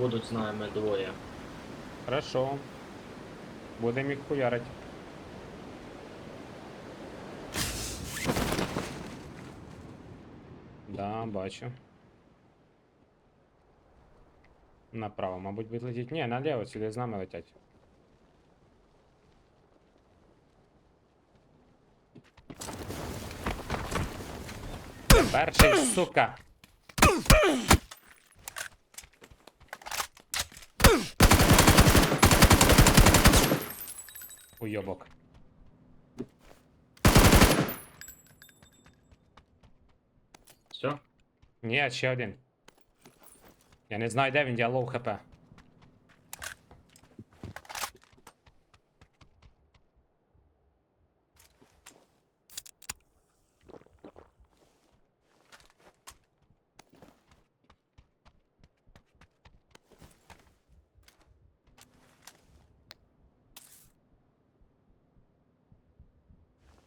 Будуть з нами двоє. Хорошо. Будемо їх хуярить. Да, бачу. Направо, мабуть, будуть летіти. Ні, наліво сюди з нами летять. Перший, сука! Уйобок. Все? Ні, ще один. Я не знаю, де він, я лоу хп.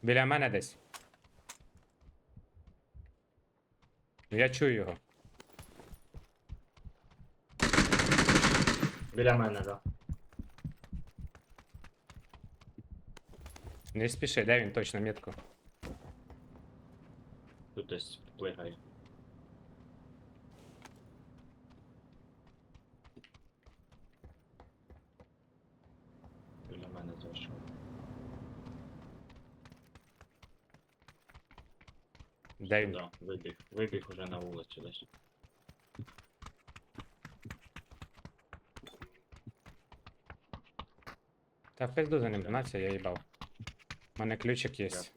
Біля мене десь. Ну, Я чую його. Біля мене, да. Не спіши, де він точно метку. Тут десь плигає. Біля мене зайшов. Де він? Да, вибіг. Вибіг уже на вулицю десь. Та в пизду за ним гнаться, я їбав. У мене ключик є. Дякую.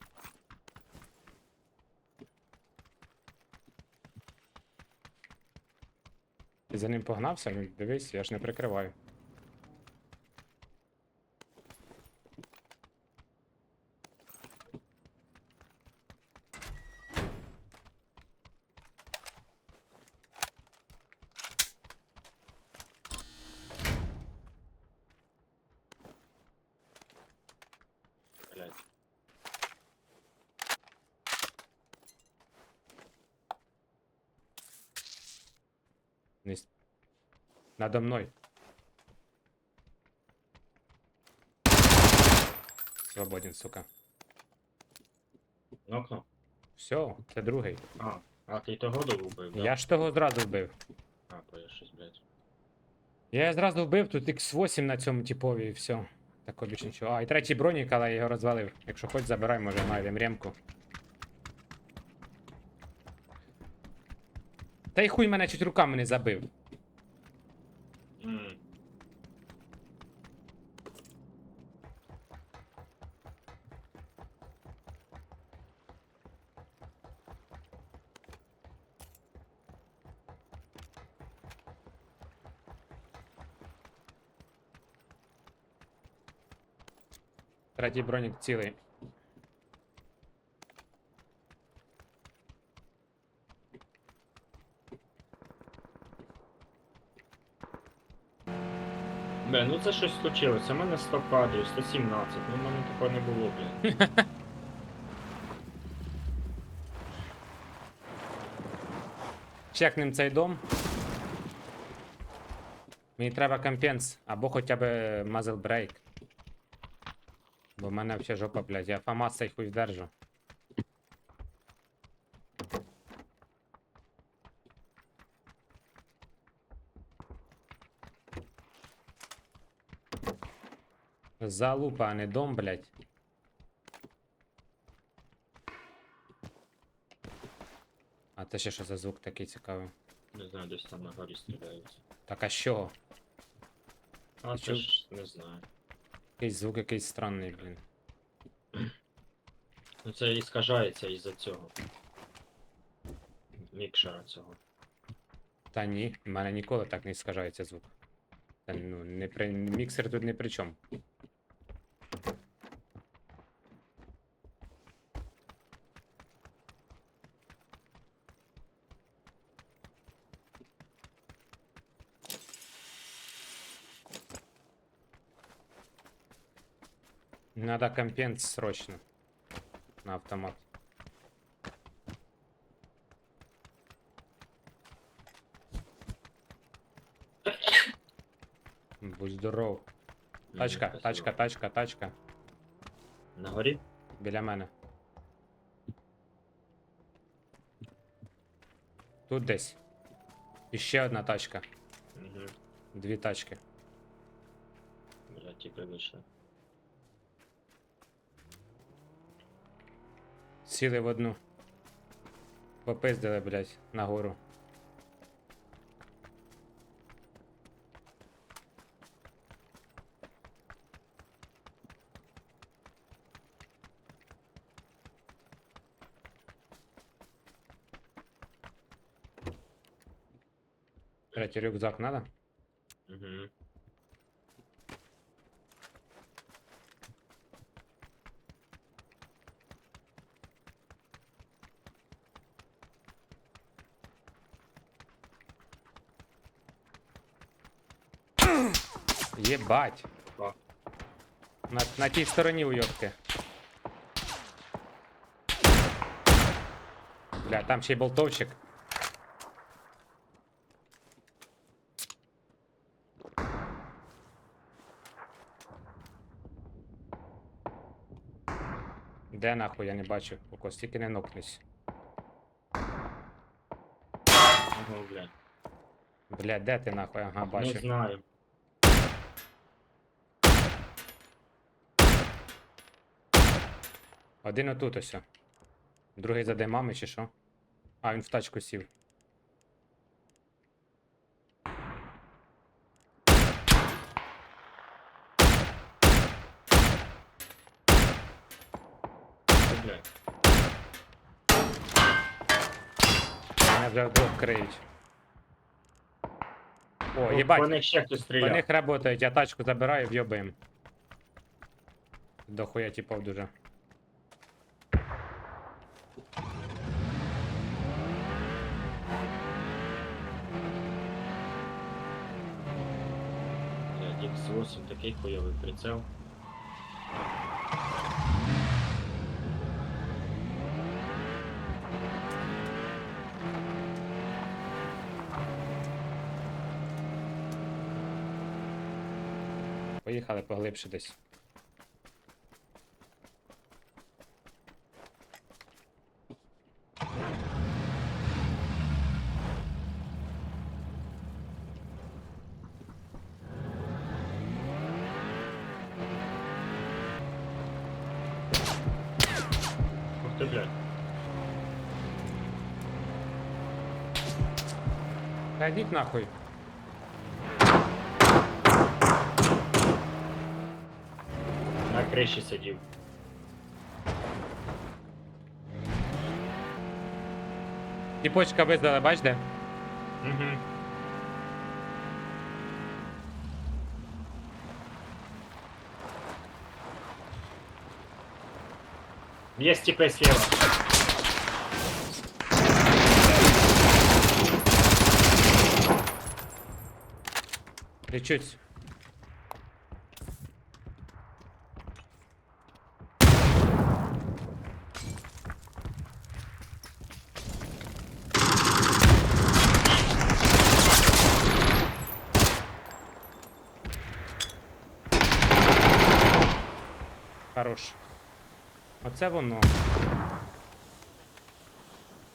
Ти за ним погнався? Ну, Дивись, я ж не прикриваю. Блядь. Не... с- Надо мною. Свободен, сука. Ну окно. Все, це другий. А, а ти того добив, да? Я ж того зразу вбив. А, то я щось, блядь. Я зразу вбив, тут X8 на цьому типові і все. Такого більше нічого. А, і третій бронік, але я його розвалив. Якщо хоч забирай, може знайдемо ремку. Та й хуй мене чуть руками не забив. Третій бронік цілий. Бля, ну це щось случилося. У мене 100 кадрів, 117. Ну, в мене такого не було, блін. Чекнем цей дом. Мені треба компенс або хоча б muzzle break. Бо в мене взагалі жопа, блядь, я фамас цей хуй держу. Залупа, а не дом, блядь. А це ще що за звук такий цікавий? Не знаю, десь там на горі стріляють. Так а що? А це ж не знаю. Якийсь звук якийсь странний, блін. Ну це іскажається скажається із-за цього. Мікшера цього. Та ні, в мене ніколи так не іскажається звук. Та, ну, не при... Міксер тут не при чому. Надо компенс срочно. На автомат. будь здоров. Тачка, спасибо. тачка, тачка, тачка. На горі? Біля мене. Тут десь. І ще одна тачка. Угу. Дві тачки. Блядь, типи вийшли. Сіли в одну. Попиздили, блядь, нагору. Третій рюкзак надо? Угу. Єбать. Опа. На, на тій стороні уйобки. Бля, там ще й болтовщик. Де нахуй я не бачу, поки стільки не нокнусь. Ага, блядь. Бля, де ти нахуй? Ага, Не знаю. Один отут ось. Другий за димами чи що? А, він в тачку сів. Мене вже вдвох криють. О, їбать, По них ще хтось по стріляв. них работають, я тачку забираю, в'єбаєм. Дохуя типов дуже. X8 такий хуйовий прицел. Поїхали поглибше десь. Та йдіть нахуй. На криші сидів. Тіпочка виздала, бач де? Угу. Есть типы слева. Лічусь. Хорош. Оце воно.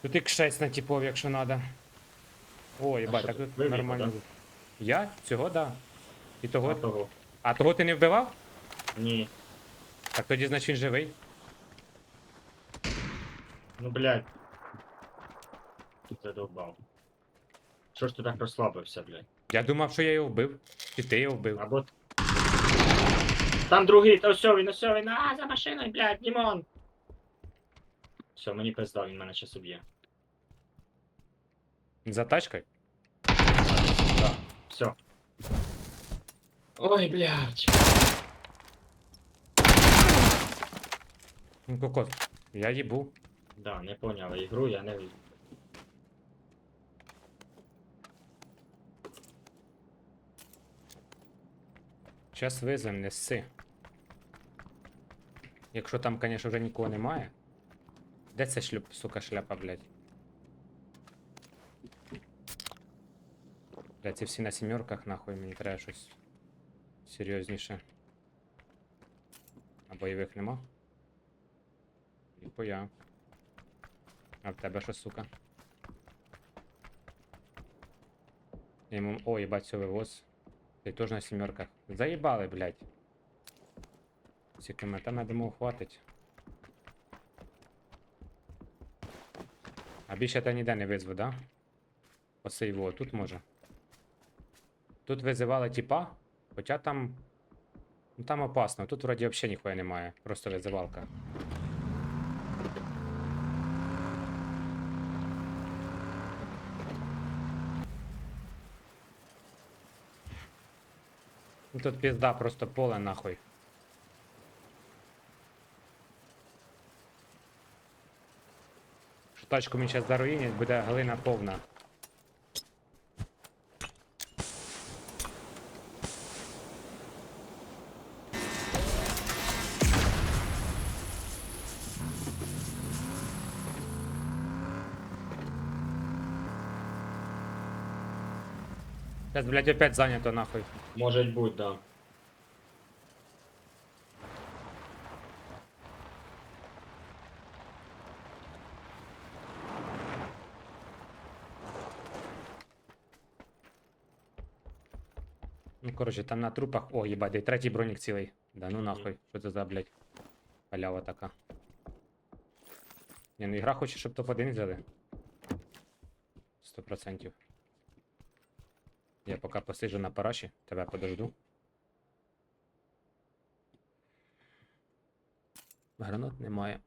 Тут як 6 на типов, якщо надо. О, їбать, так тут нормально. Я? Цього, да. І того. А того. А того ти не вбивав? Ні. Так тоді, значить, він живий. Ну, блядь. Задовбав. Що ж ти так розслабився, блядь? Я думав, що я його вбив. І ти його вбив. Або... Там другий, та все, він, все, він, а, за машиною, блядь, Дімон! Все, мені пизда, він мене щас уб'є. За тачкою? Все. Ой, блядь. Ну, кокот. Я їбу. Да, не поняв ігру, я не... Щас визвем, неси. Якщо там, звісно, вже нікого немає. Де ця шлюп, сука, шляпа, блядь? Блядь, ці всі на сімерках, нахуй, мені треба щось. серйозніше. А бойових нема? Ніхуя. А в тебе що, сука? Я Йому... О, їбать, все вивоз. Ти теж на сімерках. Заїбали, блядь. Скільки ми там, я думав, хватить. А більше та ніде не визву, да? Оце його, тут може. Тут визивали тіпа, хоча там. Ну там опасно, тут вроді взагалі ніхуя немає, просто визивалка. Ну тут пізда, просто поле нахуй. Що тачку мені зараз заруїнять, буде глина повна. Сейчас, блядь, опять занято нахуй. Може бути, да. Ну, коротше, там на трупах. О, їбать, і третій бронік цілий. Да ну нахуй. Що це за, блядь, халява така. Ні, ну ігра хоче, щоб топ-1 взяли. Сто процентів. Я поки посиджу на параші, тебе подожду. Гранат немає.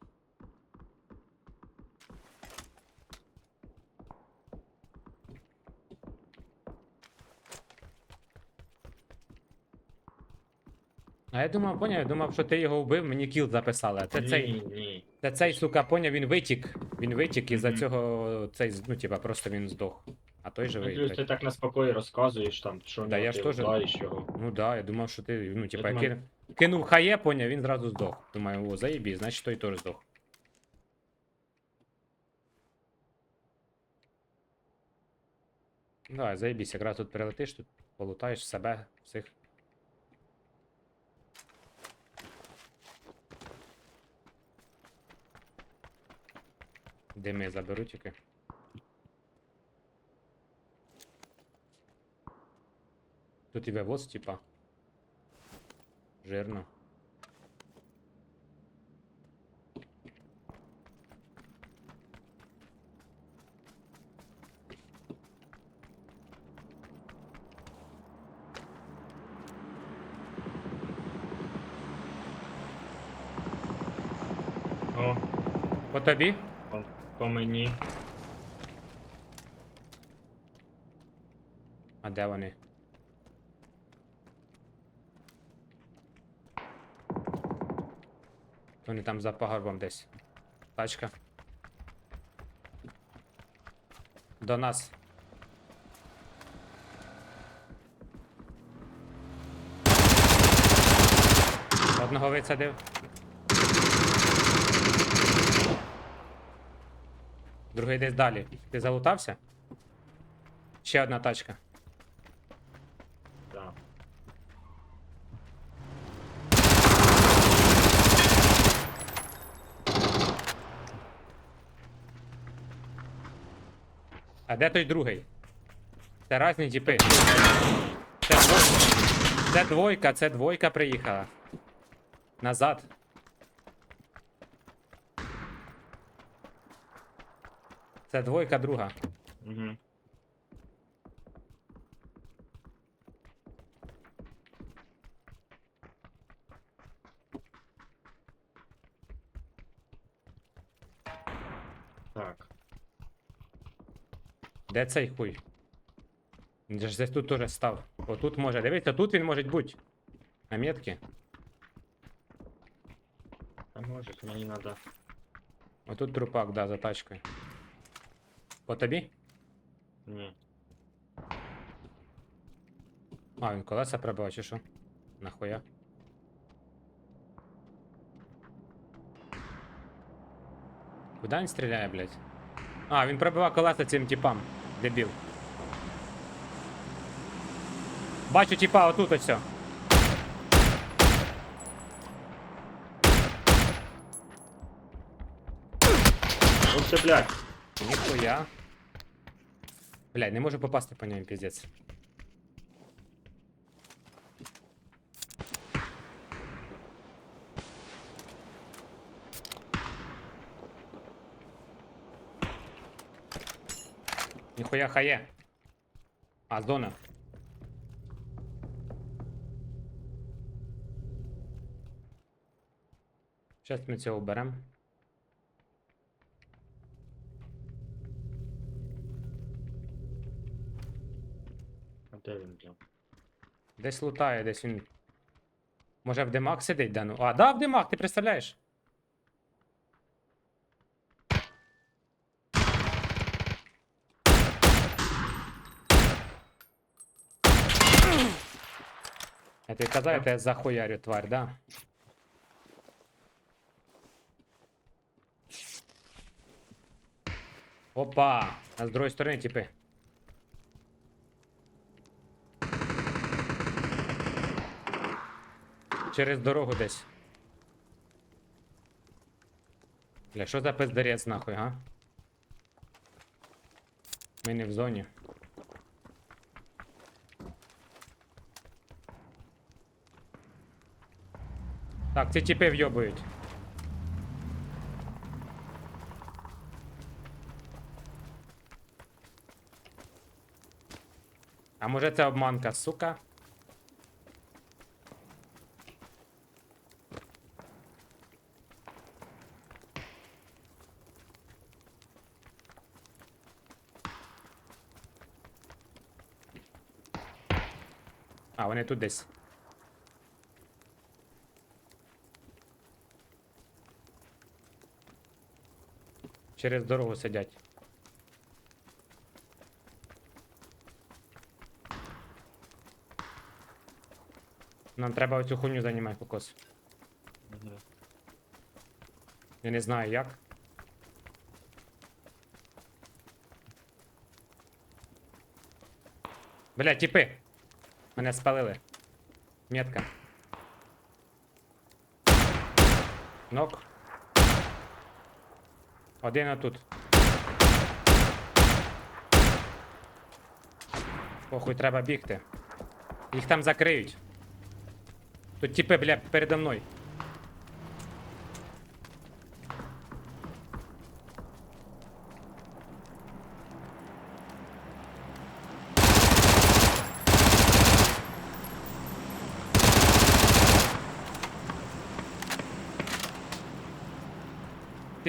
А я думав, поняв, я думав, що ти його вбив, мені кіл записали. А це ні, цей. ні. Та цей, сука, поняв, він витік. Він витік, і за цього цей, ну, типа, просто він здох. Той Ну, живий. плюс блядь. ти так на спокої розказуєш там, що Да, ну, я ж теж- його. Ну да, я думав, що ти, ну, типа, думаю- кин... кинув хає, поняв, він зразу здох. Думаю, о, заєбі, значить той теж здох. Давай, заєбісь, якраз тут прилетиш, тут полутаєш себе, всіх. Дими заберу тільки. Тут і вивоз, типа. Жирно. О, По тобі? по, по мені. А де вони? Вони там за пагорбом десь. Тачка. До нас. Одного висадив. Другий десь далі. Ти залутався? Ще одна тачка. Да. А де той другий? Це різні діпи. Це двойка. Це двойка, це двойка приїхала. Назад. Це двойка друга. Угу. Де цей хуй? Він же ж десь тут теж став. Отут може. Дивіться, тут він може бути. На метки. А може, мені надо. Отут трупак, да, за тачкою. По тобі? Ні. А, він колеса пробив, чи що? Нахуя? Куда він стріляє, блядь? А, він пробивав колеса цим типам. дебіл. Бачу, типа, отут ось. Ух ти, блядь. Ніхуя. Блядь, не можу попасти по ньому, піздець. Ніхуя хає. А, зона. Зараз ми цього беремо. А де він, блядь? Десь лутає, десь він. Може в димах сидить, да ну. А, да, в димах, ти представляєш? Я тобі казав, я тебе захуярю, тварь, да? Опа! А з другої сторони, типи. Через дорогу десь. Бля, що за пиздарець нахуй, га? Ми не в зоні. Так, ці тіпи вйобують. А може це обманка, сука? А, вони тут десь. Через дорогу сидять. Нам треба оцю хуйню займати кокос. Я не знаю як. Бля, тіпи! Мене спалили. Метка. Нок. Один отут. Похуй, треба бігти. Їх там закриють. Тут тіпи, бля, передо мною.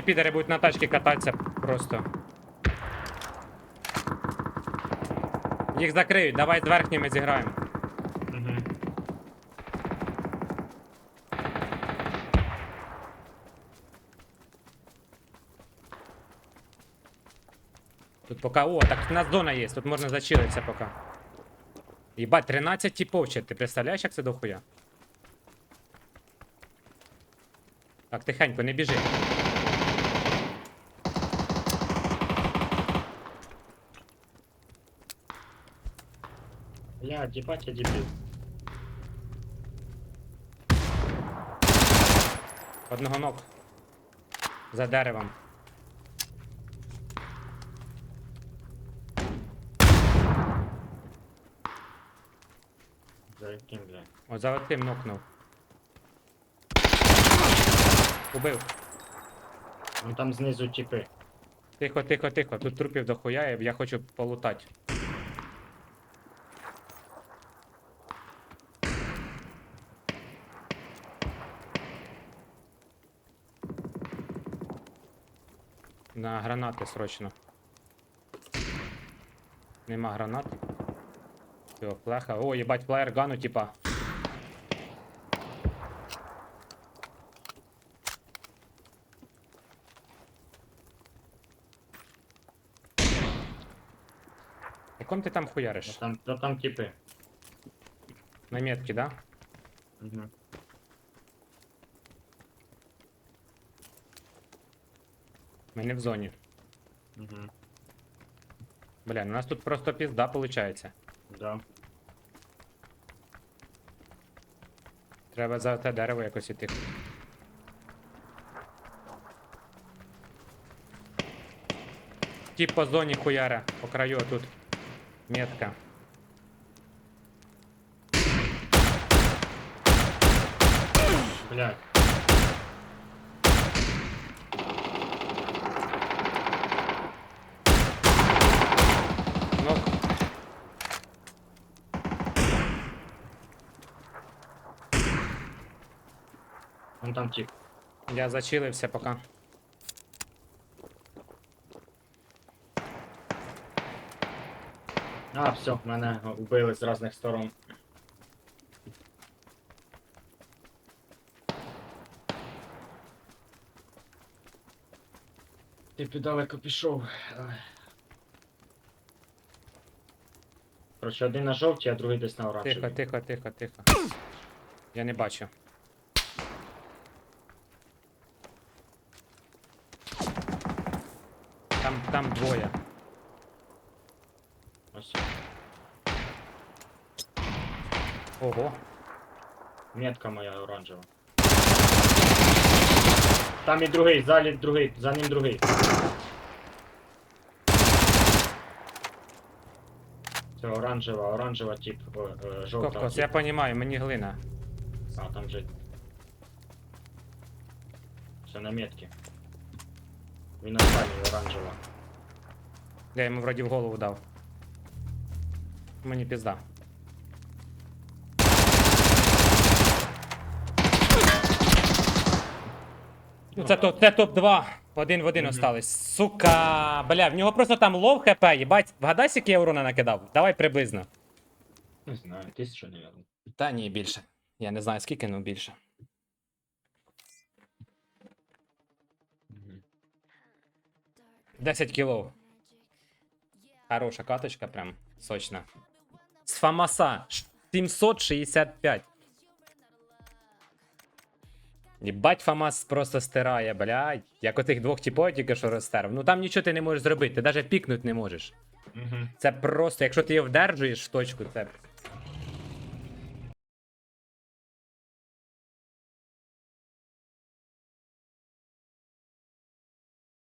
Підари будуть на тачці кататися просто. Їх закриють, давай з верхніми зіграємо. Тут пока. О, так у нас зона є, тут можна зачилитися поки. Єбать, 13 типов ще, ти представляєш, як це дохуя? Так, тихенько, не біжи. Блядь, їбать, я дебіл. Одного ног. За деревом. За яким, блядь? О, за тим нокнув. Убив. Ну там знизу типи. Тихо, тихо, тихо. Тут трупів дохуя, і я хочу полутати. На гранати срочно. Нема гранат. Все, плеха. О, їбать, плеєр гану, типа. Яком ти там хуяриш? там, ну, там типи. На метки, да? Угу. Ми не в зоні. Угу. Бля, у нас тут просто пізда получається. Да. Треба за те дерево якось іти. Тип по зоні хуяра, по краю тут. Метка. Блядь. Там тип. я зачилився поки. А, все, мене вбили з різних сторон. Ти піддалеко пішов. Короче, один на жовтій, а другий десь на оранжевій. Тихо, тихо, тихо, тихо. Я не бачу. Там, там двоє. Ось. Ого. Метка моя оранжева. Там і другий, залі другий, за ним другий. Це оранжева, оранжева тип, о, е, жовта. Кокос, тип. я понімаю, мені глина. А, там же. Все на метке. Він останній оранжева. Я йому вроді в голову дав. Мені пізда. Ну, це, топ, це топ-2. Один в один остались. Сука. Бля, в нього просто там лов хп, їбать. Вгадай, скільки я урона накидав? Давай приблизно. Не знаю, тисячу, наверное. Та ні, більше. Я не знаю скільки, ну більше. Мгм. 10 кілов. Хороша каточка, прям сочна. З Фамаса 765. Ебать, Фамас просто стирає, блядь. Як отих двох типов тільки що розстерв. Ну там нічого ти не можеш зробити, ти навіть пікнути не можеш. Угу. Це просто, якщо ти його вдержуєш в точку, це